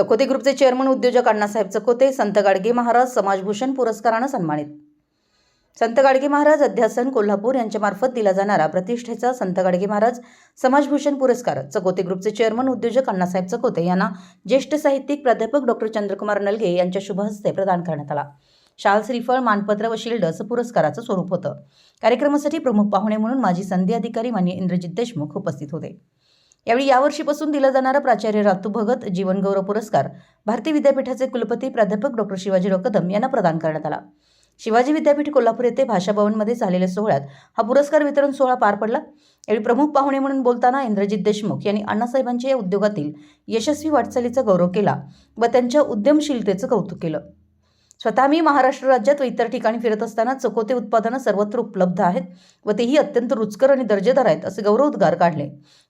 चकोते ग्रुपचे चेअरमन उद्योजक अण्णासाहेब चकोते संत गाडगे महाराज समाजभूषण पुरस्कारानं सन्मानित. संत गाडगे महाराज अध्यासन कोल्हापूर यांच्यामार्फत दिला जाणारा प्रतिष्ठेचा संत गाडगे महाराज समाजभूषण पुरस्कार चकोते ग्रुपचे चेअरमन उद्योजक अण्णासाहेब चकोते यांना ज्येष्ठ साहित्यिक प्राध्यापक डॉक्टर चंद्रकुमार नलगे यांच्या शुभ हस्ते प्रदान करण्यात आला. शाल श्रीफळ मानपत्र व शिल्ड असं पुरस्काराचं स्वरूप होतं. कार्यक्रमासाठी प्रमुख पाहुणे म्हणून माजी संधी अधिकारी मान्य इंद्रजित देशमुख उपस्थित होते. यावेळी यावर्षीपासून दिला जाणारा प्राचार्य रातू भगत जीवनगौरव पुरस्कार भारतीय विद्यापीठाचे कुलपती प्राध्यापक डॉक्टर शिवाजीराव कदम यांना प्रदान करण्यात आला. शिवाजी विद्यापीठ कोल्हापूर येथे भाषा भवनमध्ये झालेल्या सोहळ्यात हा पुरस्कार वितरण सोहळा पार पडला. यावेळी प्रमुख पाहुणे म्हणून बोलताना इंद्रजित देशमुख यांनी अण्णासाहेबांच्या या उद्योगातील यशस्वी वाटचालीचा गौरव केला व त्यांच्या उद्यमशीलतेचं कौतुक केलं. स्वतः मी महाराष्ट्र राज्यात व इतर ठिकाणी फिरत असताना चकोते उत्पादनं सर्वत्र उपलब्ध आहेत व तेही अत्यंत रुचकर आणि दर्जेदार आहेत असे गौरवोद्गार काढले.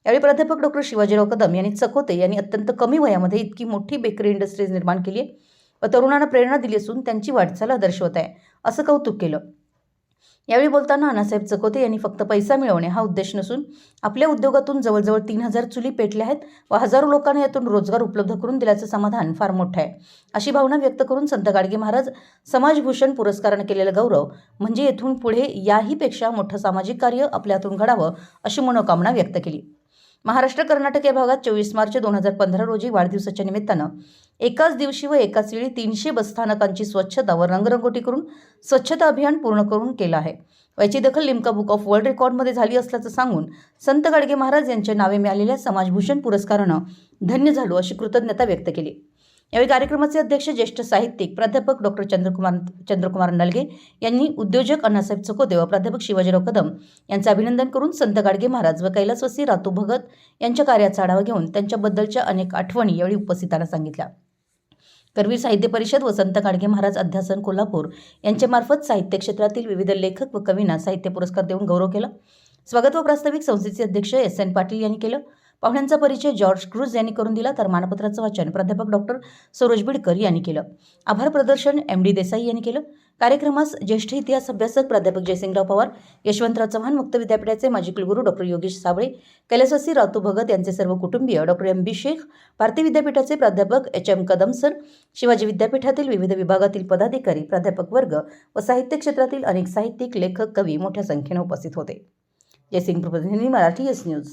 यावेळी प्राध्यापक डॉक्टर शिवाजीराव कदम यांनी चकोते यांनी अत्यंत कमी वयामध्ये इतकी मोठी बेकरी इंडस्ट्रीज निर्माण केली आहे व तरुणांना प्रेरणा दिली असून त्यांची वाटचाल दर्शवत आहे. असं कौतुक केलं. यावेळी बोलताना अण्णासाहेब चकोते यांनी फक्त पैसा मिळवणे हा उद्देश नसून आपल्या उद्योगातून जवळजवळ तीन हजार चुली पेटल्या आहेत व हजारो लोकांना यातून रोजगार उपलब्ध करून दिल्याचं समाधान फार मोठं आहे. अशी भावना व्यक्त करून संत गाडगे महाराज समाजभूषण पुरस्कारानं केलेला गौरव म्हणजे येथून पुढे याहीपेक्षा मोठं सामाजिक कार्य आपल्या हातून घडावं अशी मनोकामना व्यक्त केली. महाराष्ट्र कर्नाटक या भागात चोवीस मार्च दोन हजार पंधरा रोजी वाढदिवसाच्या निमित्तानं एकाच दिवशी व एकाच वेळी तीनशे बसस्थानकांची स्वच्छता व रंगरंगोटी करून स्वच्छता अभियान पूर्ण करून केलं आहे. याची दखल लिमका बुक ऑफ वर्ल्ड रेकॉर्डमध्ये झाली असल्याचं सांगून संत गाडगे महाराज यांच्या नावे मिळालेल्या समाजभूषण पुरस्कारानं धन्य झालो अशी कृतज्ञता व्यक्त केली. यावेळी कार्यक्रमाचे अध्यक्ष ज्येष्ठ साहित्यिक प्राध्यापक डॉक्टर चंद्रकुमार चंद्रकुमार नलगे यांनी उद्योजक अण्णासाहेब चकोदे व प्राध्यापक शिवाजीराव कदम यांचं अभिनंदन करून संत गाडगे महाराज व कैलासवासी रातू भगत यांच्या कार्याचा आढावा घेऊन त्यांच्याबद्दलच्या अनेक आठवणी यावेळी उपस्थितांना सांगितल्या. करवीर साहित्य परिषद व संत गाडगे महाराज अध्यासन कोल्हापूर यांच्यामार्फत साहित्य क्षेत्रातील विविध लेखक व कवींना साहित्य पुरस्कार देऊन गौरव केला. स्वागत व प्रास्ताविक संस्थेचे अध्यक्ष एस एन पाटील यांनी केलं. पाहुण्यांचा परिचय जॉर्ज क्रूज यांनी करून दिला तर मानपत्राचं वाचन प्राध्यापक डॉक्टर सरोज बिडकर यांनी केलं. आभार प्रदर्शन एम डी देसाई यांनी केलं. कार्यक्रमास ज्येष्ठ इतिहास अभ्यासक प्राध्यापक जयसिंगराव पवार यशवंतराव चव्हाण मुक्त विद्यापीठाचे माजी कुलगुरू डॉक्टर योगेश साबळे कैलासवासी रातू भगत यांचे सर्व कुटुंबीय डॉक्टर एम बी शेख भारतीय विद्यापीठाचे प्राध्यापक H M Kadam sir Shivaji विद्यापीठातील विविध विभागातील पदाधिकारी प्राध्यापक वर्ग व साहित्य क्षेत्रातील अनेक साहित्यिक लेखक कवी मोठ्या संख्येने उपस्थित होते. जयसिंग प्रतिनिधी मराठी एस न्यूज